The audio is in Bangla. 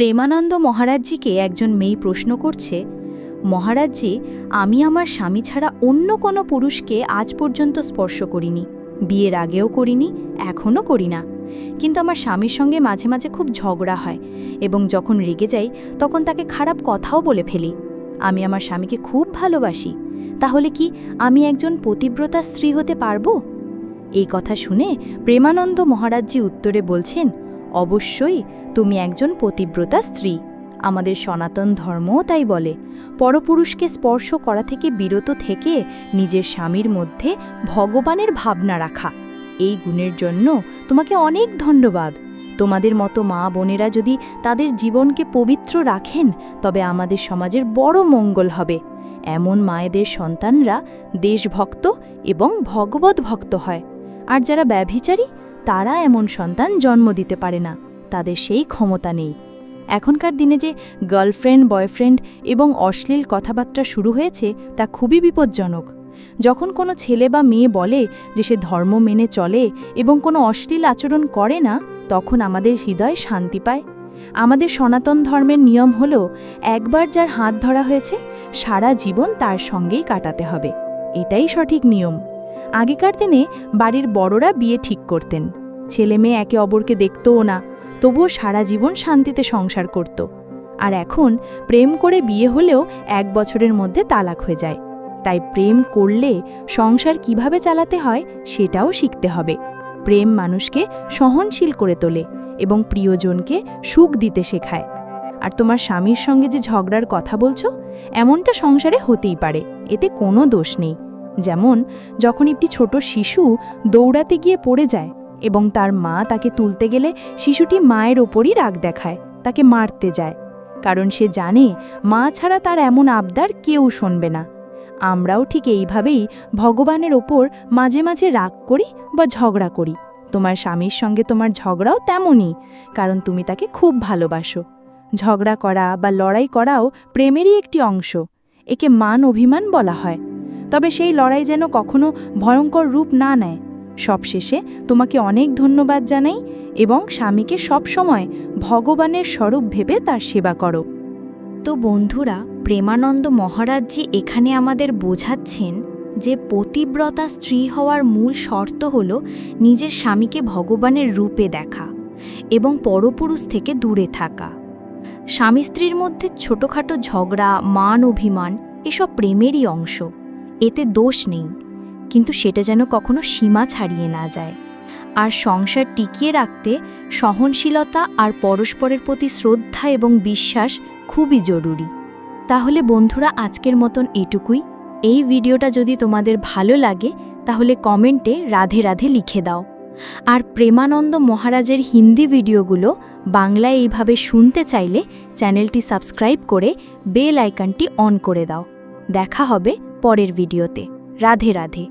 প্রেমানন্দ মহারাজজিকে একজন মেয়ে প্রশ্ন করছে, মহারাজজি, আমি আমার স্বামী ছাড়া অন্য কোনো পুরুষকে আজ পর্যন্ত স্পর্শ করিনি, বিয়ের আগেও করিনি, এখনও করি না। কিন্তু আমার স্বামীর সঙ্গে মাঝে মাঝে খুব ঝগড়া হয় এবং যখন রেগে যাই, তখন তাকে খারাপ কথাও বলে ফেলি। আমি আমার স্বামীকে খুব ভালোবাসি, তাহলে কি আমি একজন পতিব্রতা স্ত্রী হতে পারব? এই কথা শুনে প্রেমানন্দ মহারাজজি উত্তরে বলছেন অবশ্যই তুমি একজন পতিব্রতা স্ত্রী। আমাদের সনাতন ধর্মও তাই বলে। পরপুরুষকে স্পর্শ করা থেকে বিরত থেকে নিজের স্বামীর মধ্যে ভগবানের ভাবনা রাখা। এই গুণের জন্য তোমাকে অনেক ধন্যবাদ। তোমাদের মতো মা বোনেরা যদি তাদের জীবনকে পবিত্র রাখেন, তবে আমাদের সমাজের বড় মঙ্গল হবে। এমন মায়েদের সন্তানরা দেশভক্ত এবং ভগবত ভক্ত হয়। আর যারা ব্যভিচারী তারা এমন সন্তান জন্ম দিতে পারে না, তাদের সেই ক্ষমতা নেই। এখনকার দিনে যে গার্লফ্রেন্ড, বয়ফ্রেন্ড এবং অশ্লীল কথাবার্তা শুরু হয়েছে, তা খুবই বিপজ্জনক। যখন কোনো ছেলে বা মেয়ে বলে যে সে ধর্ম মেনে চলে এবং কোনো অশ্লীল আচরণ করে না, তখন আমাদের হৃদয় শান্তি পায়। আমাদের সনাতন ধর্মের নিয়ম হল, একবার যার হাত ধরা হয়েছে, সারা জীবন তার সঙ্গেই কাটাতে হবে। এটাই সঠিক নিয়ম। আগেকার দিনে বাড়ির বড়রা বিয়ে ঠিক করতেন। ছেলে মেয়ে একে অপরকে দেখতও না, তবুও সারা জীবন শান্তিতে সংসার করত। আর এখন প্রেম করে বিয়ে হলেও এক বছরের মধ্যে তালাক হয়ে যায়। তাই প্রেম করলে সংসার কীভাবে চালাতে হয় সেটাও শিখতে হবে। প্রেম মানুষকে সহনশীল করে তোলে এবং প্রিয়জনকে সুখ দিতে শেখায়। আর তোমার স্বামীর সঙ্গে যে ঝগড়ার কথা বলছো, এমনটা সংসারে হতেই পারে, এতে কোনো দোষ নেই। যেমন, যখন একটি ছোট শিশু দৌড়াতে গিয়ে পড়ে যায় এবং তার মা তাকে তুলতে গেলে শিশুটি মায়ের ওপরই রাগ দেখায়, তাকে মারতে যায়। কারণ সে জানে, মা ছাড়া তার এমন আবদার কেউ শুনবে না। আমরাও ঠিক এইভাবেই ভগবানের ওপর মাঝে মাঝে রাগ করি বা ঝগড়া করি। তোমার স্বামীর সঙ্গে তোমার ঝগড়াও তেমনই, কারণ তুমি তাকে খুব ভালোবাসো। ঝগড়া করা বা লড়াই করাও প্রেমেরই একটি অংশ, একে মান অভিমান বলা হয়। তবে সেই লড়াই যেন কখনো ভয়ঙ্কর রূপ না নেয়। সবশেষে তোমাকে অনেক ধন্যবাদ জানাই এবং স্বামীকে সবসময় ভগবানের স্বরূপ ভেবে তার সেবা করো। তো বন্ধুরা, প্রেমানন্দ মহারাজজি এখানে আমাদের বোঝাচ্ছেন যে পতিব্রতা স্ত্রী হওয়ার মূল শর্ত হল নিজের স্বামীকে ভগবানের রূপে দেখা এবং পরপুরুষ থেকে দূরে থাকা। স্বামী স্ত্রীর মধ্যে ছোটোখাটো ঝগড়া মান অভিমান এসব প্রেমেরই অংশ। এতে দোষ নেই, কিন্তু সেটা যেন কখনো সীমা ছাড়িয়ে না যায়। আর সংসার টিকিয়ে রাখতে সহনশীলতা আর পরস্পরের প্রতি শ্রদ্ধা এবং বিশ্বাস খুবই জরুরি। তাহলে বন্ধুরা, আজকের মতন এটুকুই। এই ভিডিওটা যদি তোমাদের ভালো লাগে, তাহলে কমেন্টে রাধে রাধে লিখে দাও। আর প্রেমানন্দ মহারাজের হিন্দি ভিডিওগুলো বাংলায় এইভাবে শুনতে চাইলে চ্যানেলটি সাবস্ক্রাইব করে বেল আইকনটি অন করে দাও। দেখা হবে পরের ভিডিওতে। রাধে রাধে।